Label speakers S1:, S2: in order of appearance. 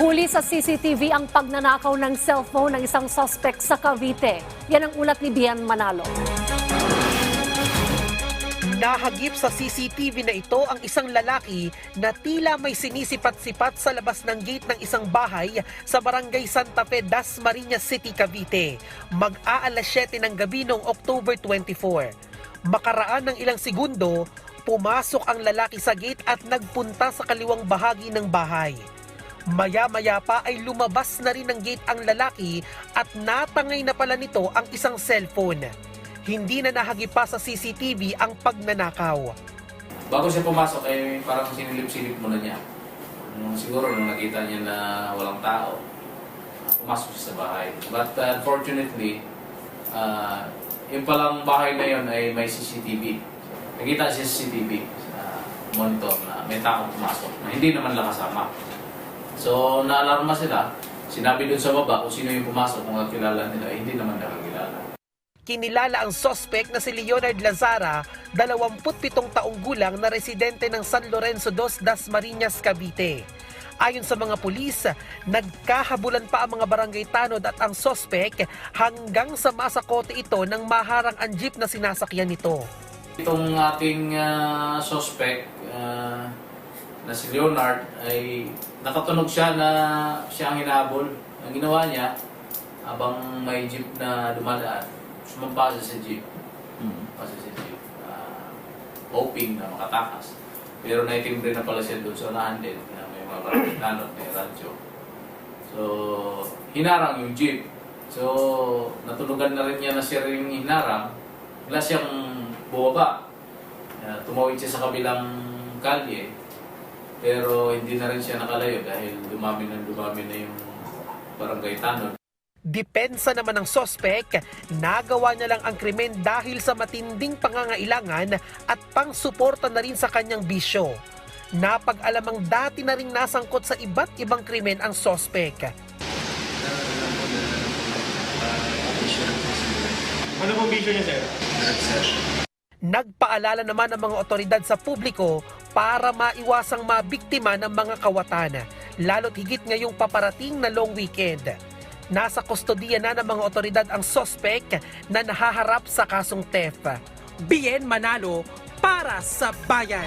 S1: Huli sa CCTV ang pagnanakaw ng cellphone ng isang suspect sa Cavite. Yan ang ulat ni Bian Manalo.
S2: Nahagip sa CCTV na ito ang isang lalaki na tila may sinisipat-sipat sa labas ng gate ng isang bahay sa barangay Santa Fe, Dasmariñas City, Cavite. Mag-aalas 7 ng gabi noong October 24. Makaraan ng ilang segundo, pumasok ang lalaki sa gate at nagpunta sa kaliwang bahagi ng bahay. Maya-maya pa ay lumabas na rin ng gate ang lalaki at natangay na pala nito ang isang cellphone. Hindi na nahagip pa sa CCTV ang pagnanakaw.
S3: Bago siya pumasok, eh, parang sinilip-silip muna niya. Siguro nung nakita niya na walang tao, pumasok siya sa bahay. But uh, unfortunately, uh, yung palang bahay na yun ay may CCTV. Nakita siya sa CCTV sa monitor na may tao pumasok na hindi naman lang kasama. So, naalarma sila. Sinabi dun sa baba kung sino yung pumasok, kung kakilala nila, eh, hindi naman nakakilala.
S2: Kinilala ang sospek na si Leonard Lazara, 27 taong gulang na residente ng San Lorenzo dos Dasmariñas, Cavite. Ayon sa mga pulis, nagkahabulan pa ang mga barangay tanod at ang sospek hanggang sa masakote ito nang maharang ang jeep na sinasakyan nito.
S3: Itong ating ah, suspect ah, na si Leonard ay nakatunog siya na siya ang hinabol. Ang ginawa niya, habang may jeep na dumadaan, sumampa siya sa jeep. Sumampa siya sa jeep. ah, hoping na makatakas. Pero naitimbre na pala siya doon sa unahan din na may mga tanod, may radyo. So, hinarang yung jeep. So, natunugan na rin niya na siya rin hinarang. Bigla siyang bumaba. Uh, tumawid siya sa kabilang kalye. Pero hindi na rin siya nakalayo dahil dumami na dumami na yung barangay tanod.
S2: Depensa naman ng sospek, nagawa niya lang ang krimen dahil sa matinding pangangailangan at pangsuporta na rin sa kanyang bisyo. Napag-alamang dati na rin nasangkot sa iba't ibang krimen ang sospek.
S4: Ano pong bisyo niya, sir?
S2: Nagpaalala naman ang mga otoridad sa publiko para maiwasang mabiktima ng mga kawatan, lalo't higit ngayong paparating na long weekend. Nasa kustodiya na ng mga otoridad ang sospek na nahaharap sa kasong theft. Bien Manalo para sa bayan.